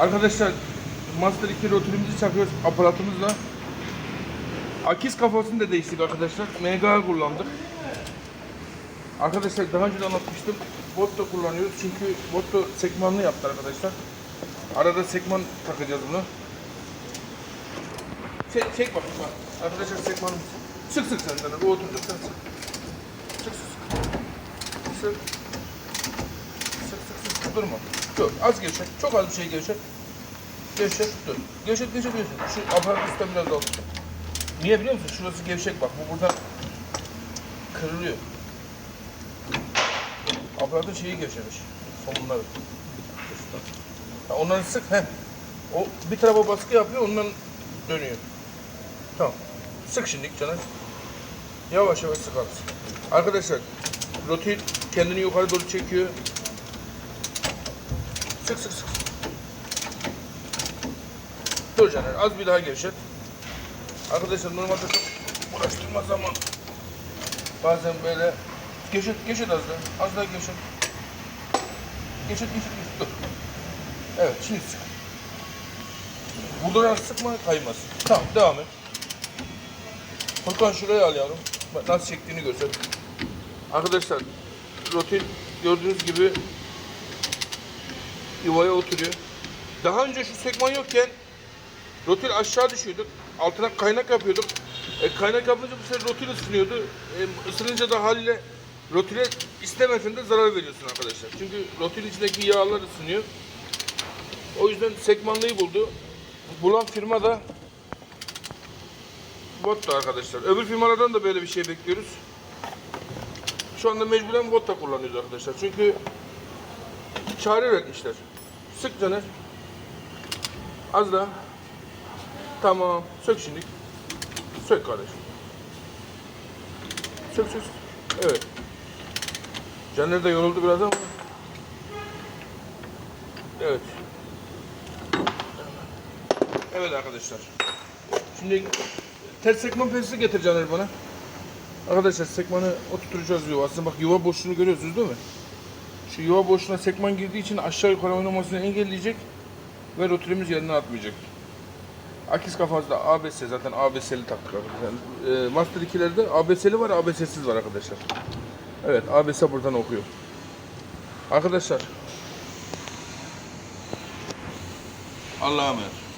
Arkadaşlar Master 2 rotörümüzü çakıyoruz aparatımızla. Akis kafasını da değiştik arkadaşlar. MGA kullandık. Arkadaşlar daha önce de anlatmıştım. Botto kullanıyoruz çünkü Botto sekmanlı yaptı arkadaşlar. Arada sekman takacağız bunu. Çek, çek bakayım bak. Arkadaşlar sekmanımız. Sık sık sen sana. Bu oturacak sık. Sık sık sık. Sık. Sık. Durma. Dur. Az gevşet. Çok az bir şey gevşet. Gevşet. Dur. Gevşet gevşet gevşet. Şu aparat üstten biraz daha otur. Niye biliyor musun? Şurası gevşek bak. Bu burada kırılıyor. Aparatın şeyi gevşemiş. Somunları. Ha, onları sık. Heh. O bir tarafa baskı yapıyor. Ondan dönüyor. Tamam. Sık şimdi canım. Yavaş yavaş sık. Arkadaşlar rotil kendini yukarı doğru çekiyor. Sık sık sık. Dur Caner az bir daha gevşet. Arkadaşlar normalde çok uğraştırmaz ama bazen böyle gevşet gevşet az daha. Az daha gevşet. Gevşet gevşet gevşet. Dur. Evet şimdi sık. Vurdurarak sıkma kaymaz. Tamam devam et. Furkan şuraya al yavrum. Bak nasıl çektiğini göster. Arkadaşlar rotil gördüğünüz gibi yuvaya oturuyor. Daha önce şu sekman yokken rotil aşağı düşüyordu. Altına kaynak yapıyorduk. E, kaynak yapınca bu sefer rotil ısınıyordu. E, ısınınca da haliyle rotile istemesen de zarar veriyorsun arkadaşlar. Çünkü rotil içindeki yağlar ısınıyor. O yüzden sekmanlıyı buldu. Bulan firma da Botta arkadaşlar. Öbür firmalardan da böyle bir şey bekliyoruz. Şu anda mecburen Botta kullanıyoruz arkadaşlar. Çünkü çare üretmişler. Sık Caner. Az daha. Tamam. Sök şimdi. Sök kardeşim. Sök sök. Evet. Caner de yoruldu biraz ama. Evet. Evet arkadaşlar. Şimdi ters sekman pesi getir Caner bana. Arkadaşlar sekmanı oturtacağız yuva. Aslında bak yuva boşluğunu görüyorsunuz değil mi? Şu yuva boşluğuna sekman girdiği için aşağı yukarı oynamasını engelleyecek ve rotilimiz yerinden atmayacak. Akis kafası da ABS zaten ABS'li taktık arkadaşlar. E, Master 2'lerde ABS'li var ABS'siz var arkadaşlar. Evet ABS buradan okuyor. Arkadaşlar Allah'a emanet.